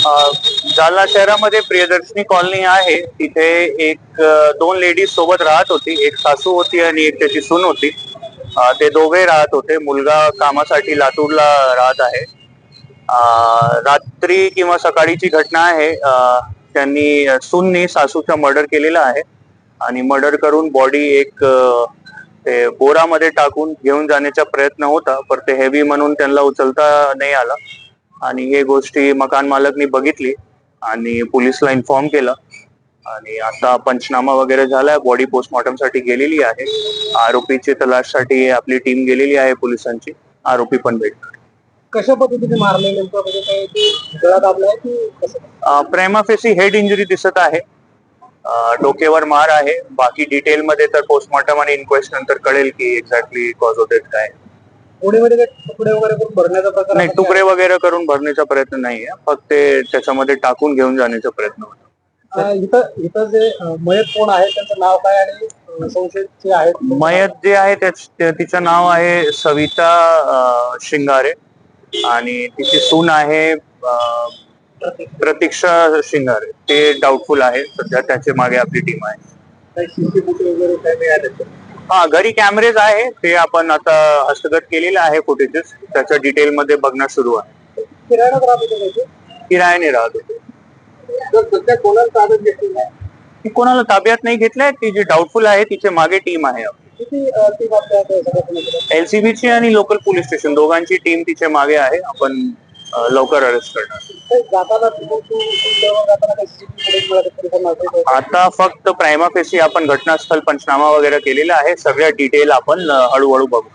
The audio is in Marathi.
जालना शहरामध्ये प्रियदर्शनी कॉलनी आहे. तिथे एक दोन लेडीज सोबत राहत होती. एक सासू होती आणि एक त्याची सून होती. ते दोघे राहत होते. मुलगा कामासाठी लातूरला राहत आहे. रात्री किंवा सकाळीची घटना आहे. त्यांनी सूननी सासूचा मर्डर केलेला आहे. आणि मर्डर करून बॉडी एक ते बोरामध्ये टाकून घेऊन जाण्याचा प्रयत्न होता. पण ते हेवी म्हणून त्यांना उचलता नाही आला. आणि हे गोष्टी मकान मालकनी बघितली आणि पोलिसला इन्फॉर्म केलं. आणि आता पंचनामा वगैरे झालाय बॉडी पोस्टमॉर्टमसाठी गेलेली आहे. आरोपीची तलाशसाठी आपली टीम गेलेली आहे पोलिसांची. आरोपी पण भेटणार. कशा पद्धतीने मारले नेमकं? म्हणजे प्रेमाफेसी हेड इंजुरी दिसत आहे. अ, डोक्यावर मार आहे. बाकी डिटेल मध्ये तर पोस्टमॉर्टम आणि इन्क्वेस्ट नंतर कळेल की एक्झॅक्टली कॉज होते काय पुणेमध्ये काही तुकडे वगैरे करून भरण्याचा प्रकार नाही तुकडे वगैरे करून भरण्याचा प्रयत्न नाहीये फक्त ते त्याच्यामध्ये टाकून घेऊन जाण्याचा प्रयत्न होता. अं, इथं इथं जे अं, मयत कोण आहे त्यांचं नाव काय आणि अं, संशयित जे आहेत मयत जे आहे त्याच- तिचं नाव आहे सविता अ, शिंगारे. आणि तिची सून आहे अ, प्रतीक्षा शिंगारे. ते डाऊटफुल आहे. सध्या त्याच्यामागे आपली टीम आहे. काही CCTV वगैरे काय मिळाले तर? हा घरी कॅमेरेज आहे. ते आपण आता हस्तगत केलेले आहे फुटेजेस त्याच्या डिटेल मध्ये बघणं सुरू आहे. किराणा राहत होते त्याचे किरायाने राहत. होते कोणाला ताब्यात घेतली नाही ती कोणाला ताब्यात नाही घेतलंय. ती जी डाऊटफुल आहे तिच्यामागे टीम आहे? एलसीबीची आणि लोकल पोलीस स्टेशन दोघांची टीम तिच्यामागे आहे. आपण लवकर अरेस्ट करणार. आता फक्त प्रायमाफेसी आपण घटनास्थळ पंचनामा वगैरे केलेला आहे. सगळ्या डिटेल आपण हळूहळू बघू.